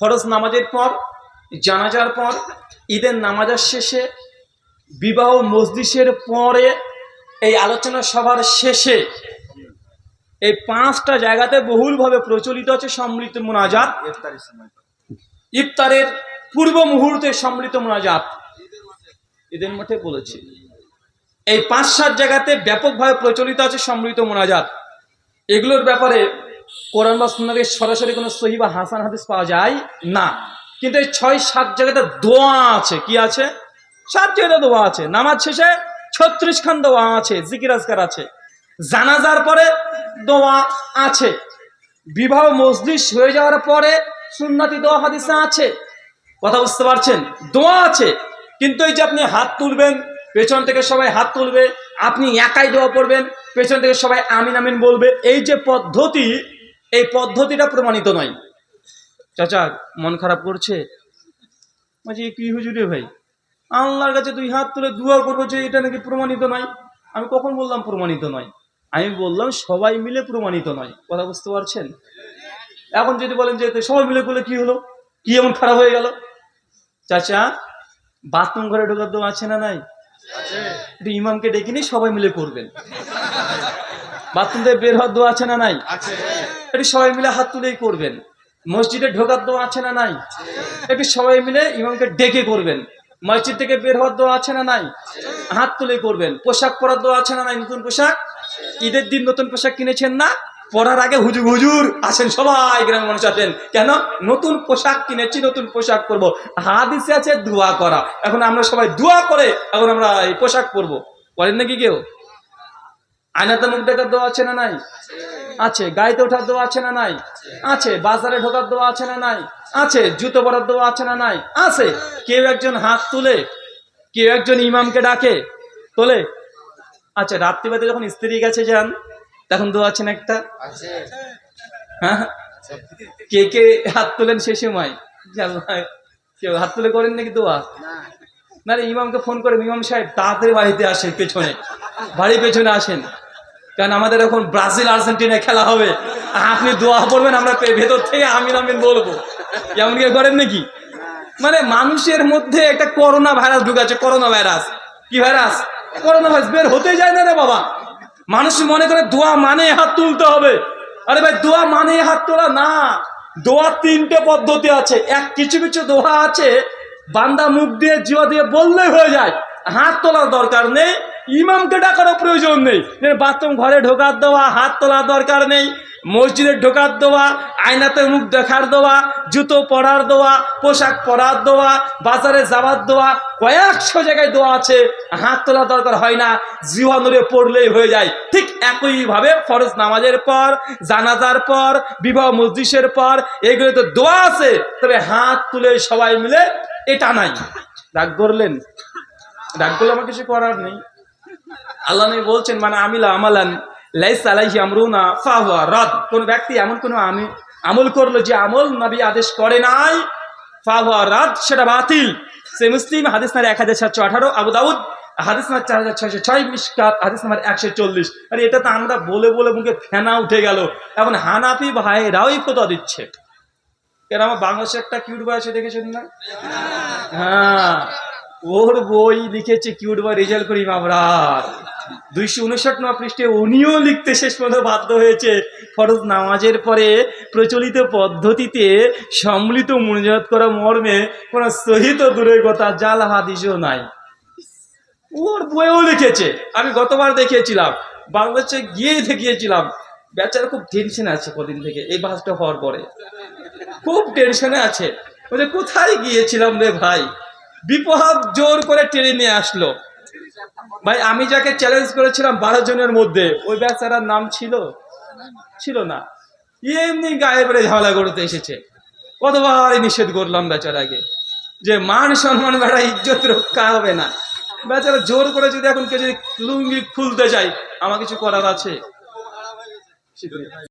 ফরজ নামাজের পর, জানাজার পর, ঈদের নামাজের শেষে, বিবাহ মজলিসের পরে এই আলোচনা সভার শেষে এই পাঁচটা জায়গাতে বহুলভাবে প্রচলিত আছে সম্মিলিত মোনাজাত। ইফতারের পূর্ব মুহূর্তে সম্মিলিত মোনাজাত। ঈদের মাঠে বলেছি। এই পাঁচ সাত জায়গাতে ব্যাপকভাবে প্রচলিত আছে সম্মিলিত মোনাজাত। এগুলোর ব্যাপারে কোরআন বা সুন্নাতের সরাসরি কোনো সহি বা হাসান হাদিস পাওয়া যায় না। কিন্তু এই ছয়, সাত জায়গাতে দোয়া আছে। কি আছে? সাত জায়গাতে দোয়া আছে। নামাজ শেষে ছত্রিশ খান দোয়া আছে, জিকির আজকার আছে। জানাজার পরে দোয়া আছে। বিবাহ মজলিস হয়ে যাওয়ার পরে সুন্নাতি দোয়া হাদিসে আছে। কথা বুঝতে পারছেন? দোয়া আছে। কিন্তু এই যে আপনি হাত তুলবেন, পেছন থেকে সবাই হাত তুলবে, আপনি একাই দোয়া পড়বেন, পেছন থেকে সবাই আমিন আমিন বলবে, এই যে পদ্ধতি এই পদ্ধতিটা প্রমাণিত নয়। চাচা মন খারাপ করছে? বলছি কি হুজুরে ভাই? আল্লাহর কাছে তুই হাত তুলে দোয়া করব যে এটা নাকি প্রমাণিত নয়। আমি কখন বললাম প্রমাণিত নয়? আমি বললাম সবাই মিলে প্রমাণিত নয়। কথা বুঝতে পারছেন? এখন যদি বলেন যে সবাই মিলে করলে কি হলো? কি এমন খারাপ হয়ে গেল? চাচা বাথরুম ঘরে ঢোকার দোয়া আছে না নাই? একটু ইমামকে ডেকে নিয়ে সবাই মিলে করবেন। বাথরুম থেকে বের হওয়ার দোয়া আছে না নাই? একটু সবাই মিলে হাত তুলেই করবেন। মসজিদে ঢোকার দোয়া আছে না নাই? একটু সবাই মিলে ইমামকে ডেকে করবেন। মসজিদ থেকে বের হওয়ার দোয়া আছে না নাই? হাত তুলে করবেন। পোশাক পরার দোয়া আছে না নাই? নতুন পোশাক? ঈদের দিন নতুন পোশাক কিনেছেন না? পরার আগে হুজুর হুজুর, আসেন সবাই গ্রামের মানুষ আসেন। কেন? নতুন পোশাক কিনেছি, নতুন পোশাক পরব। হাদিসে আছে, দোয়া করা। এখন আমরা সবাই দোয়া করে, এখন আমরা এই পোশাক পরবো। করেন নাকি কেউ? আয়নাতে মুখ দেখার দোয়া আছে না নাই? আছে। গাড়িতে ওঠার দোয়া আছে না নাই? আছে। বাজারে ঢোকার দোয়া আছে না নাই? আছে। জুতো পরার দোয়া আছে না নাই? আছে। কেউ একজন হাত তুলে কেউ একজন ইমামকে ডাকে তোলে আচ্ছা রাত্রিবাদে যখন স্ত্রী কাছে যান তখন দোয়া আছেন একটা? হ্যাঁ? কে কে হাত তোলেন সে সময়? কেউ হাত তুলে করেন নাকি দোয়া? না। রে ইমামকে ফোন করে ইমাম সাহেব তাড়াতাড়ি বাড়িতে আসেন পেছনে। বাড়ির পেছনে আসেন। কারণ আমাদের এখন ব্রাজিল, আর্জেন্টিনা খেলা হবে। আপনি দোয়া পড়বেন আমরা ভেতর থেকে আমিন আমিন বলব। এমন কি করেন নাকি? মানে মানুষের মধ্যে একটা করোনা ভাইরাস ঢুকাচ্ছে করোনা ভাইরাস। কি ভাইরাস? করোনা ভাইরাস, বের হতে যায় না রে বাবা। মানুষ মনে করে দোয়া মানে হাত তুলতে হবে। আরে ভাই, দোয়া মানে হাত তোলা না। দোয়া তিনটে পদ্ধতি আছে। এক কিছু কিছু দোয়া আছে, বান্দা মুখ দিয়ে জিয়া দিয়ে বললেই হয়ে যায়। হাত তোলার দরকার নেই। ইমামকে ডাকারও প্রয়োজন নেই। বাথরুম ঘরে ঢোকার দেওয়া, হাত তোলার দরকার নেই, মসজিদে ঢোকার দেওয়া, আয়নাতে মুখ দেখার দেওয়া, জুতো পরার দেওয়া, পোশাক পরার দেওয়া, বাজারে যাওয়ার দেওয়া, কয়েকশো জায়গায় দোয়া আছে, হাত তোলা দরকার হয় না জীবনুরে পড়লেই হয়ে যায়। ঠিক একইভাবে ফরজ নামাজের পর, জানাজার পর, বিবাহ মসজিদের পর এগুলো তো দোয়া আছে, তবে হাত তুলে সবাই মিলে এটা নাই। রাগ করলেন রাগ করলে আমার কিছু করার নেই। আল্লাহ নবী বলছেন মানে আমিলা আমালান লাইস আলাইহি আমরুনা ফাহুয়া রদ। কোন ব্যক্তি এমন কোন আমি, আমল করল যে আমল নবী আদেশ করে নাই, ফাহুয়া রদ, সেটা বাতিল। সে মুসলিম হাদিস নাম্বার এক হাজার আঠারো, আবু দাউদ, হাদিস নাম্বার চার হাজার ছয়শো ছয় হাদিস নাম্বার একশো চল্লিশ। আরে এটা তো আমরা বলে বলে মুখে ফেনা উঠে গেল। এখন হানাফি ভাইরাই ফতোয়া দিচ্ছে। কেন আমার বাংলাদেশে একটা কিউট বয় আছে দেখেছেন না? হ্যাঁ। ওর বই লিখেছে কিউট বয় রেজাল্ট করি মামরার দুইশো উনষাট নম্বর পৃষ্ঠে উনিও লিখতে শেষ পর্যন্ত বাধ্য হয়েছে। ফরজ নামাজের পরে প্রচলিত পদ্ধতিতে সম্মিলিত মনোজাত করা মর্মে কোনো সহিত দূরের কথা জাল হাদিসও নাই। ওর বইও লিখেছে। আমি গতবার দেখিয়েছিলাম, বাংলাদেশে গিয়ে দেখিয়েছিলাম। বেচারা খুব টেনশনে আছে কদিন থেকে, এই বাসটা হওয়ার পরে। খুব টেনশনে আছে। বলে, কোথায় গিয়েছিলাম রে ভাই? বিপদ জোর করে টেনে নিয়ে আসলো। ভাই, আমি যাকে চ্যালেঞ্জ করেছিলাম বারো জনের মধ্যে, ওই বেচারার নাম ছিল? ছিল না। এমনি গায়ে বেড়ে ঝামেলা করতে এসেছে। কতবার নিষেধ করলাম বেচারাকে। যে মান সম্মান বেড়া ইজ্জত রক্ষা হবে না। বেচারা জোর করে যদি এখন কেউ যদি লুঙ্গি খুলতে চাই আমার কিছু করার আছে?